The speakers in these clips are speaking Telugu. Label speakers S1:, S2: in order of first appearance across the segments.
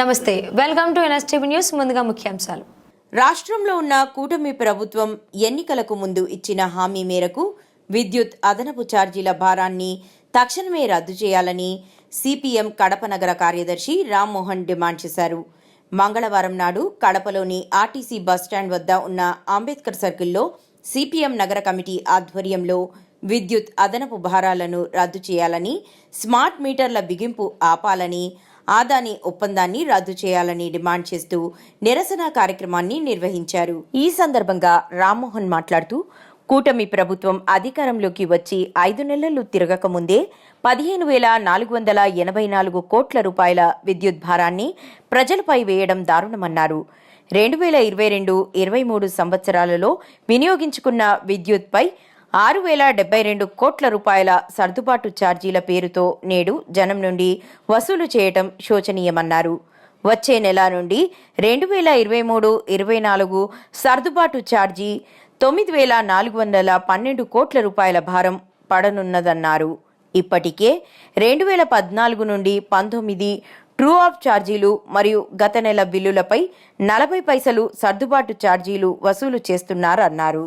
S1: నమస్తే. వెల్కమ్ టు ఎన్ఎస్టీవీ న్యూస్ ముందుగా ముఖ్యాంశాలు.
S2: రాష్ట్రంలో ఉన్న కూటమి ప్రభుత్వం ఎన్నికలకు ముందు ఇచ్చిన హామీ మేరకు విద్యుత్ అదనపు ఛార్జీల భారాన్ని తక్షణమే రద్దు చేయాలని సిపిఎం కడప నగర కార్యదర్శి రామ్మోహన్ డిమాండ్ చేశారు. మంగళవారం నాడు కడపలోని ఆర్టీసీ బస్టాండ్ వద్ద ఉన్న అంబేద్కర్ సర్కిల్లో సిపిఎం నగర కమిటీ ఆధ్వర్యంలో విద్యుత్ అదనపు భారాలను రద్దు చేయాలని స్మార్ట్ మీటర్ల బిగింపు ఆపాలని ఆదాని ఒప్పందాన్ని రద్దు చేయాలని డిమాండ్ చేస్తూ నిరసన కార్యక్రమాన్ని నిర్వహించారు. ఈ సందర్భంగా రామ్మోహన్ మాట్లాడుతూ కూటమి ప్రభుత్వం అధికారంలోకి వచ్చి ఐదు నెలలు తిరగక ముందే పదిహేను వేల నాలుగు వందల ఎనభై నాలుగు కోట్ల రూపాయల విద్యుత్ భారాన్ని ప్రజలపై వేయడం దారుణమన్నారు. రెండు వేల ఇరవై రెండు ఇరవై మూడు సంవత్సరాలలో వినియోగించుకున్న విద్యుత్పై ఆరు వేల డెబ్బై రెండు కోట్ల రూపాయల సర్దుబాటు ఛార్జీల పేరుతో నేడు జనం నుండి వసూలు చేయటం శోచనీయమన్నారు. వచ్చే నెల నుండి రెండు వేల ఇరవై మూడు ఇరవై నాలుగు సర్దుబాటు ఛార్జీ తొమ్మిది వేల నాలుగు వందల పన్నెండు కోట్ల రూపాయల భారం పడనున్నదన్నారు. ఇప్పటికే రెండు వేల పద్నాలుగు నుండి పంతొమ్మిది ట్రూ ఆఫ్ ఛార్జీలు మరియు గత నెల బిల్లులపై నలభై పైసలు సర్దుబాటు ఛార్జీలు వసూలు చేస్తున్నారన్నారు.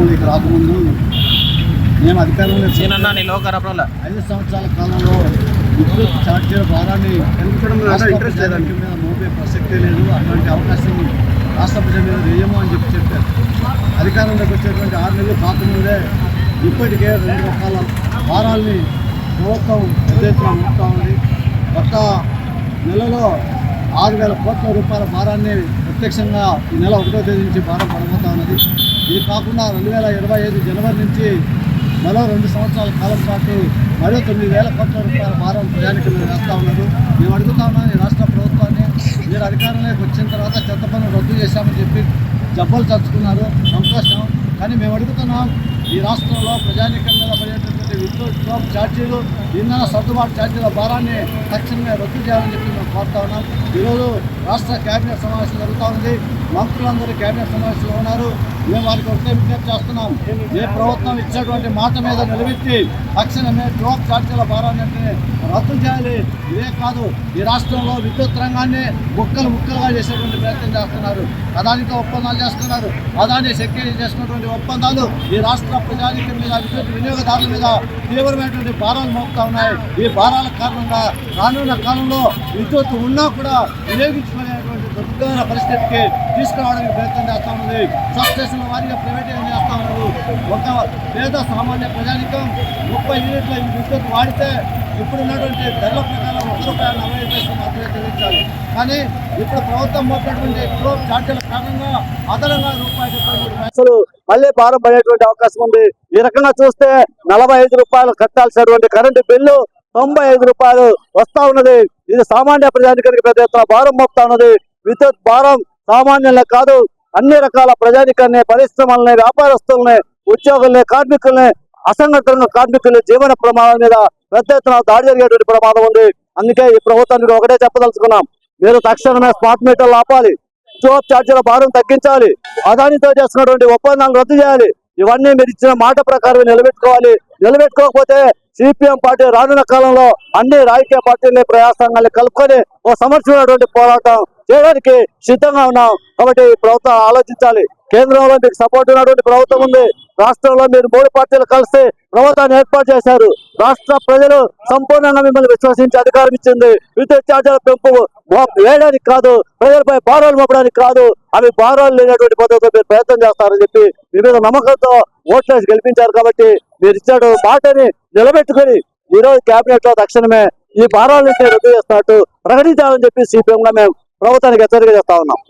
S3: అధికారంలోకి రాకముందు మేము అధికారంలో
S4: నేనన్నా నీ లోక రపడంలా
S3: ఐదు సంవత్సరాల కాలంలో విద్యుత్ ఛార్జీల భారాన్ని ఇంట్రెస్ట్ లేదంటే మీద మోపే ప్రసక్తే లేదు. అటువంటి అవకాశం రాష్ట్ర ప్రజల మీద వేయము అని చెప్పి చెప్పారు. అధికారంలోకి వచ్చేటువంటి ఆరు నెలలు కాకముందే ఇప్పటికే రెండు రకాల భారాల్ని ప్రభుత్వం పెద్ద ఎత్తున మోపుతా ఉంది. గత నెలలో ఆరు వేల కోట్ల రూపాయల భారాన్ని ప్రత్యక్షంగా ఈ నెల ఒకటో తేదీ నుంచి భారం పడబోతా ఉన్నది. ఇది కాకుండా రెండు వేల ఇరవై ఐదు జనవరి నుంచి మరో రెండు సంవత్సరాల కాలం పాటు మరో తొమ్మిది వేల కోట్ల రూపాయల భారం ప్రయాణికులు వేస్తూ ఉన్నారు మేము అడుగుతా ఉన్నాం ఈ రాష్ట్ర ప్రభుత్వాన్ని. మీరు అధికారంలోకి వచ్చిన తర్వాత చెత్త పనులు రద్దు చేశామని చెప్పి జబ్బలు చచ్చుకున్నారు సంతోషం. కానీ మేము అడుగుతున్నాం ఈ రాష్ట్రంలో ప్రజానీకం మీద పడేటటువంటి విద్యుత్ ఛార్జీలు ఇంధన సర్దుబాటు ఛార్జీల భారాన్ని తక్షణమే రద్దు చేయాలని చెప్పి మేము కోరుతా ఉన్నాం. ఈరోజు రాష్ట్ర కేబినెట్ సమావేశం జరుగుతూ ఉంది. మంత్రులందరూ కేబినెట్ సమావేశంలో ఉన్నారు. మేము వారికి ఒకటే విజ్ఞప్తి చేస్తున్నాం ఏ ప్రభుత్వం ఇచ్చేటువంటి మాట మీద నిలబెట్టి తక్షణమే డ్రాప్ ఛార్జీల భారాన్ని రద్దు చేయాలి. ఇదే కాదు ఈ రాష్ట్రంలో విద్యుత్ రంగాన్ని ముక్కలు ముక్కలుగా చేసేటువంటి ప్రయత్నం చేస్తున్నారు. అదానితో ఒప్పందాలు చేస్తున్నారు. అదాని సెక్యూరిటీ చేసినటువంటి ఒప్పందాలు ఈ రాష్ట్ర ప్రజానికి మీద విద్యుత్ వినియోగదారుల మీద తీవ్రమైనటువంటి భారాలు మోపుతా ఉన్నాయి. ఈ భారాల కారణంగా రానున్న కాలంలో విద్యుత్ ఉన్నా కూడా వినియోగించుకునే దుర్గమైన పరిస్థితికి తీసుకురావడానికి ప్రయత్నం చేస్తా ఉన్నది సబ్స్టేషన్ల వారిగా ప్రైవేటైజ్ చేస్తా ఉన్నారు. ఒక పేద సామాన్య ప్రజానికం ముప్పై యూనిట్ల ఈ విద్యుత్ వాడితే ఇప్పుడు ఉన్నటువంటి ధరల ప్రకారం ఒక రూపాయలు నలభై పైసలు మాత్రమే చెల్లించాలి. కానీ ఇప్పుడు ప్రభుత్వం మోపినటువంటి ఎక్కువ ఛార్జీల కారణంగా అదనంగా రూపాయలు అసలు మళ్ళీ భారం అవకాశం ఉంది. ఈ రకంగా చూస్తే నలభై ఐదు రూపాయలు కట్టాల్సినటువంటి కరెంటు బిల్లు తొంభై ఐదు రూపాయలు వస్తా ఉన్నది. ఇది సామాన్య ప్రజానికానికి పెద్ద ఎత్తున భారం మోపుతా ఉన్నది. విద్యుత్ భారం సామాన్యులే కాదు అన్ని రకాల ప్రజానికాన్ని పరిశ్రమల్ని వ్యాపారస్తుల్ని ఉద్యోగుల్ని కార్మికుల్ని అసంఘటన కార్మికుల జీవన ప్రమాదం మీద పెద్ద ఎత్తున దాడి జరిగేటువంటి ప్రమాదం ఉంది. అందుకే ఈ ప్రభుత్వానికి ఒకటే చెప్పదలుచుకున్నాం. మీరు తక్షణమే స్మార్ట్ మీటర్లు ఆపాలి. జోబ్ ఛార్జీల భారం తగ్గించాలి. అదానితో చేస్తున్నటువంటి ఒప్పందాలు రద్దు చేయాలి. ఇవన్నీ మీరు ఇచ్చిన మాట ప్రకారం నిలబెట్టుకోవాలి. నిలబెట్టుకోకపోతే సిపిఎం పార్టీ రానున్న కాలంలో అన్ని రాజకీయ పార్టీలని ప్రయాసంగాన్ని కలుపుకొని ఓ సమర్థమైనటువంటి పోరాటం చేయడానికి సిద్ధంగా ఉన్నాం. కాబట్టి ప్రభుత్వం ఆలోచించాలి. కేంద్రంలో మీకు సపోర్ట్ ఉన్నటువంటి ప్రభుత్వం ఉంది. రాష్ట్రంలో మీరు మూడు పార్టీలు కలిసి ప్రభుత్వాన్ని ఏర్పాటు చేశారు. రాష్ట్ర ప్రజలు సంపూర్ణంగా మిమ్మల్ని విశ్వసించి అధికారం ఇచ్చింది. విద్యుత్ ఛార్జీల పెంపు వేయడానికి కాదు ప్రజలపై భారాలు మోపడానికి కాదు. అవి భారాలు లేనటువంటి పద్ధతిలో మీరు ప్రయత్నం చేస్తారని చెప్పి మీ మీద నమ్మకంతో ఓట్లేసి గెలిపించారు కాబట్టి మీరు ఇచ్చాడు మాటని నిలబెట్టుకొని ఈ రోజు కేబినెట్లో తక్షణమే ఈ భారాలని రద్దు చేస్తున్నట్టు ప్రకటించాలని చెప్పి సిపిఎం గా మేము ప్రభుత్వానికి హెచ్చరిక చేస్తా ఉన్నాం.